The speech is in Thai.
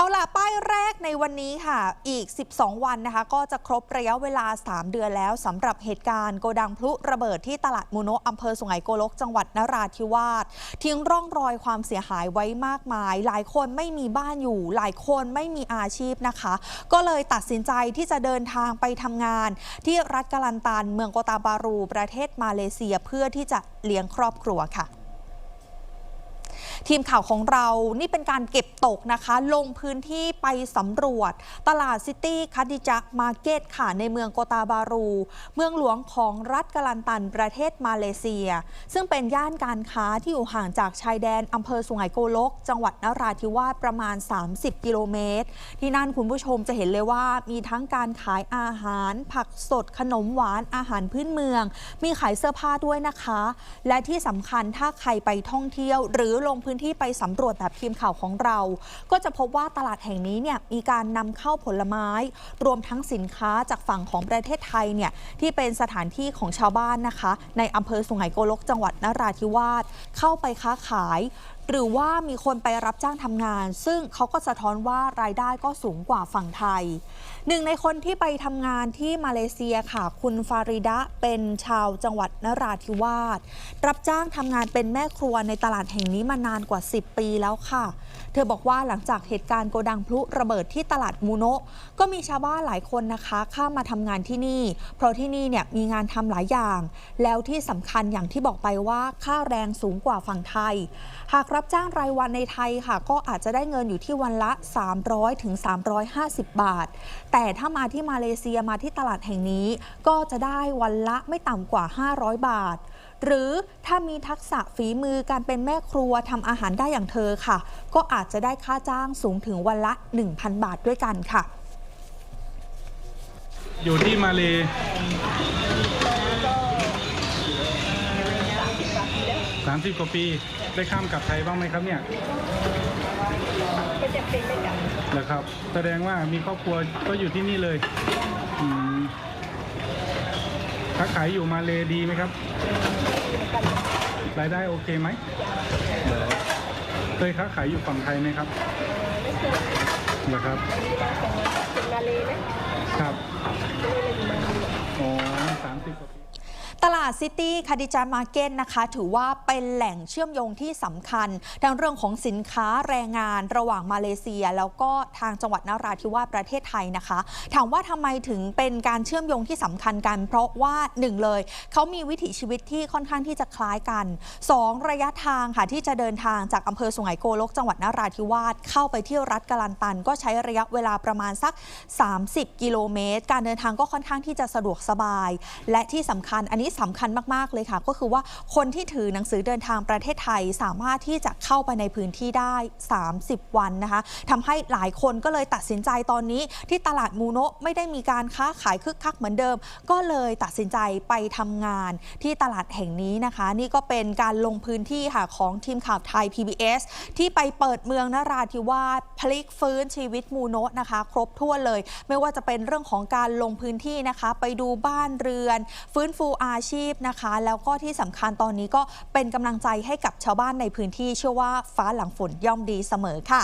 เอาล่ะ ป้ายแรกในวันนี้ค่ะ อีก 12 วันนะคะ ก็จะครบระยะเวลา 3 เดือนแล้วสำหรับเหตุการณ์โกดังพลุระเบิดที่ตลาดมูโนะอำเภอสุไหงโกลก จังหวัดนราธิวาสทิ้งร่องรอยความเสียหายไว้มากมาย หลายคนไม่มีบ้านอยู่ หลายคนไม่มีอาชีพนะคะ ก็เลยตัดสินใจที่จะเดินทางไปทำงาน ที่รัฐกาลันตันเมืองโกตาบารู ประเทศมาเลเซียเพื่อที่จะเลี้ยงครอบครัวค่ะ ทีมข่าวของเรานี่เป็นการเก็บตกนะคะ ลงพื้นที่ไปสำรวจ ตลาดซิตี้คัดดิจักมาร์เก็ตค่ะในเมืองโกตาบารู เมืองหลวงของรัฐกาลันตันประเทศมาเลเซีย ซึ่งเป็นย่านการค้าที่อยู่ห่างจากชายแดนอำเภอสุไหงโกลก จังหวัดนราธิวาสประมาณ 30 กิโลเมตร ที่นั่นคุณผู้ชมจะเห็นเลยว่ามีทั้งการขายอาหาร ผักสดขนมหวานอาหารพื้นเมือง มีขายเสื้อผ้าด้วยนะคะ และที่สำคัญถ้าใครไปท่องเที่ยวหรือลงพื้นื้นที่ไปสำรวจแบบทีมข่าวของเรา ก็จะพบว่าตลาดแห่งนี้เนี่ยมีการนำเข้าผลไม้ รวมทั้งสินค้าจากฝั่งของประเทศไทยเนี่ยที่เป็นสถานที่ของชาวบ้านนะคะ ในอำเภอสุไหงโกลกจังหวัดนราธิวาสเข้าไปค้าขาย หรือว่ามีคนไปรับจ้างทำงาน ซึ่งเขาก็สะท้อนว่ารายได้ก็สูงกว่าฝั่งไทย หนึ่งในคนที่ไปทำงานที่มาเลเซียค่ะ คุณฟาริดะเป็นชาวจังหวัดนราธิวาสรับจ้างทำงานเป็นแม่ครัวในตลาดแห่งนี้มานานกว่า 10 ปีแล้วค่ะ เธอบอกว่าหลังจากเหตุการณ์โกดังพลุระเบิดที่ตลาดมูโนะก็มีชาวบ้านหลายคนนะคะข้ามาทำงานที่นี่ เพราะที่นี่เนี่ยมีงานทำหลายอย่าง แล้วที่สำคัญอย่างที่บอกไปว่าค่าแรงสูงกว่าฝั่งไทย หากรับับจ้างรายวันในไทยค่ะ ก็อาจจะได้เงินอยู่ที่วันละ 300ถึง350 บาท แต่ถ้ามาที่มาเลเซียมาที่ตลาดแห่งนี้ ก็จะได้วันละไม่ต่ำกว่า 500 บาท หรือถ้ามีทักษะฝีมือการเป็นแม่ครัวทำอาหารได้อย่างเธอค่ะ ก็อาจจะได้ค่าจ้างสูงถึงวันละ 1,000 บาทด้วยกันค่ะ อยู่ที่มาเลสามสิบกว่าปี ได้ข้ามกลับไทยบ้างไหมครับเนี่ยก็จะเป็นไม่กลับเหรอครับ แสดงว่ามีครอบครัวก็อยู่ที่นี่เลยอืมค้าขายอยู่มาเลดีไหมครับรายได้โอเคไหมเหรอเคยค้าขายอยู่ฝั่งไทยไหมครับไม่เคยเหรอครับมีมาเป็นเป็นมาเลยนะครับ ก็เลยมาอยู่ อ๋อสามสิบกว่าปี ตลา ดซิตี้คาดิจามาร์เก็ตนะคะ ถือว่าเป็นแหล่งเชื่อมโยงที่สำคัญ ทั้งเรื่องของสินค้าแรงงานระหว่างมาเลเซีย แล้วก็ทางจังหวัดนราธิวาสประเทศไทยนะคะ ถามว่าทำไมถึงเป็นการเชื่อมโยงที่สำคัญกัน เพราะว่าหนึ่งเลย เขามีวิถีชีวิตที่ค่อนข้างที่จะคล้ายกัน 2 ระยะทางค่ะที่จะเดินทางจากอำเภอสุไหงโกลกจังหวัดนราธิวาสเข้าไปที่รัฐกาลันตัน ก็ใช้ระยะเวลาประมาณสัก 30 กิโลเมตร การเดินทางก็ค่อนข้างที่จะสะดวกสบาย และที่สำคัญอันนี้สำคัญมาก ๆ เลยค่ะ ก็คือว่าคนที่ถือหนังสือเดินทางประเทศไทยสามารถที่จะเข้าไปในพื้นที่ได้ 30 วันนะคะทำให้หลายคนก็เลยตัดสินใจตอนนี้ที่ตลาดมูโนะไม่ได้มีการค้าขายคึกคักเหมือนเดิม ก็เลยตัดสินใจไปทำงานที่ตลาดแห่งนี้นะคะ นี่ก็เป็นการลงพื้นที่ค่ะของทีมข่าวไทย PBS ที่ไปเปิดเมืองนราธิวาสพลิกฟื้นชีวิตมูโนะนะคะ ครบถ้วนเลย ไม่ว่าจะเป็นเรื่องของการลงพื้นที่นะคะ ไปดูบ้านเรือน ฟื้นฟูอาชีพนะคะ แล้วก็ที่สำคัญตอนนี้ก็เป็นกำลังใจให้กับชาวบ้านในพื้นที่เชื่อว่าฟ้าหลังฝนย่อมดีเสมอค่ะ